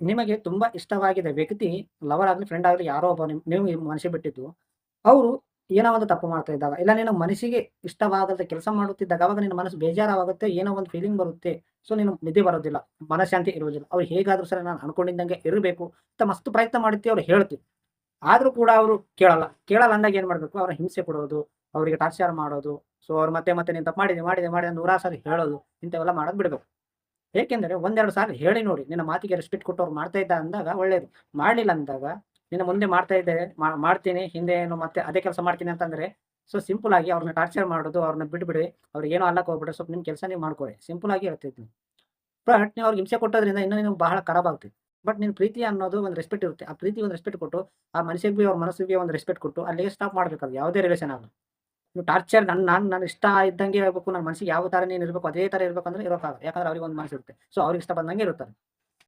ನಿಮಗೆ ತುಂಬಾ ಇಷ್ಟವಾಗಿದೆ ವ್ಯಕ್ತಿ ಲವರ್ ಆಗಲಿ ಫ್ರೆಂಡ್ ಆಗಲಿ ಯಾರೋ ಒಬ್ಬ ನೀವು ಮನಸ್ಸಿ ಬಿಟ್ಟಿದ್ದು, ಅವರು ಏನೋ ಒಂದು ತಪ್ಪು ಮಾಡ್ತಾ ಇದ್ದಾಗ ಇಲ್ಲ ನಿನ್ನ ಮನಸ್ಸಿಗೆ ಇಷ್ಟವಾಗದ ಕೆಲಸ ಮಾಡುತ್ತಿದ್ದಾಗ ಅವಾಗ ನಿನ್ನ ಮನಸ್ಸು ಬೇಜಾರಾಗುತ್ತೆ, ಏನೋ ಒಂದು ಫೀಲಿಂಗ್ ಬರುತ್ತೆ. ಸೊ ನೀನು ನಿದ್ದೆ ಬರೋದಿಲ್ಲ, ಮನಃಶಾಂತಿ ಇರೋದಿಲ್ಲ ಅವ್ರು ಹೇಗಾದ್ರೂ ಸರಿ ನಾನು ಅನ್ಕೊಂಡಿದ್ದಂಗೆ ಇರಬೇಕು. ಅಂತ ಮಸ್ತ್ ಪ್ರಯತ್ನ ಮಾಡುತ್ತೆ ಅವ್ರು ಹೇಳ್ತೀವಿ. ಆದ್ರೂ ಕೂಡ ಅವರು ಕೇಳಲ್ಲ. ಕೇಳಲ್ಲ ಅಂದಾಗ ಏನು ಮಾಡಬೇಕು? ಅವ್ರ ಹಿಂಸೆ ಕೊಡೋದು, ಅವರಿಗೆ ಟಾರ್ಚರ್ ಮಾಡೋದು. ಸೊ ಅವ್ರು ಮತ್ತೆ ಮತ್ತೆ ನೀನು ತಪ್ಪು ಮಾಡಿದೆ ಮಾಡಿದೆ ಮಾಡಿದೆ ನೂರಾರು ಸಾರಿ ಹೇಳೋದು, ಇಂಥವೆಲ್ಲ ಮಾಡೋದು ಬಿಡಬೇಕು. ಏಕೆಂದರೆ ಒಂದೆರಡು ಸಾರಿ ಹೇಳಿ ನೋಡಿ, ನಿನ್ನ ಮಾತಿಗೆ ರೆಸ್ಪೆಕ್ಟ್ ಕೊಟ್ಟು ಅವ್ರು ಮಾಡ್ತಾ ಇದ್ದ ಅಂದಾಗ ಒಳ್ಳೇದು. ಮಾಡಲಿಲ್ಲ ಅಂದಾಗ ನಿನ್ನ ಮುಂದೆ ಮಾಡ್ತಾ ಇದ್ದೆ ಮಾಡ್ತೀನಿ, ಹಿಂದೆ ಏನು ಮತ್ತೆ ಅದೇ ಕೆಲಸ ಮಾಡ್ತೀನಿ ಅಂತಂದ್ರೆ ಸೊ ಸಿಂಪಲ್ ಆಗಿ ಅವ್ರನ್ನ ಟಾರ್ಚರ್ ಮಾಡೋದು, ಅವ್ರನ್ನ ಬಿಡ್ಬಿಡಿ ಅವ್ರಿಗೆ ಏನೋ ಅಲ್ಲಕ್ಕೆ ಹೋಗ್ಬಿಡ್ರಿ ಸ್ವಲ್ಪ ನಿಮ್ಮ ಕೆಲಸ ನೀವು ಮಾಡ್ಕೊಳ್ಳಿ ಸಿಂಪಲ್ ಆಗಿ ಹೇಳ್ತಿದ್ನಿ ಬಟ್ ನೀವು ಅವ್ರಿಗೆ ಹಿಂಸೆ ಕೊಟ್ಟೋದ್ರಿಂದ ಇನ್ನೂ ನಿಮ್ಗೆ ಬಹಳ ಖರಾಬ್ ಆಗ್ತೀವಿ ಬಟ್ ನಿನ್ನ ಪ್ರೀತಿ ಅನ್ನೋದು ಒಂದು ರೆಸ್ಪೆಕ್ಟ್ ಇರುತ್ತೆ. ಆ ಪ್ರೀತಿ ಒಂದು ರೆಸ್ಪೆಕ್ಟ್ ಕೊಟ್ಟು, ಆ ಮನಸ್ಸಿಗೆ ಭೀ ಅವ್ರ ಮನಸ್ಸಿಗೆ ಒಂದು ರೆಸ್ಪೆಕ್ಟ್ ಕೊಟ್ಟು ಅಲ್ಲಿಗೆ ಸ್ಟಾಪ್ ಮಾಡ್ಬೇಕು ಅದು, ಯಾವುದೇ ರಿಲೇಷನ್ ಆಗಲಿ. ನೀವು ಟಾರ್ಚರ್ ನನ್ನ ನಾನು ನನ್ನ ಇಷ್ಟ ಇದ್ದಂಗೆ ಹೇಳ್ಬೇಕು. ನನ್ನ ಮನಸ್ಸಿಗೆ ಯಾವ ಥರ ನೀನು ಇರಬೇಕು, ಅದೇ ಥರ ಇರಬೇಕು ಅಂದ್ರೆ ಇರೋಕ್ಕಾಗಲ್ಲ. ಯಾಕಂದ್ರೆ ಅವ್ರಿಗೆ ಒಂದು ಮನಸ್ಸು ಇರುತ್ತೆ ಸೊ ಅವ್ರಿಗೆ ಇಷ್ಟ ಬಂದಂಗೆ ಇರ್ತಾರೆ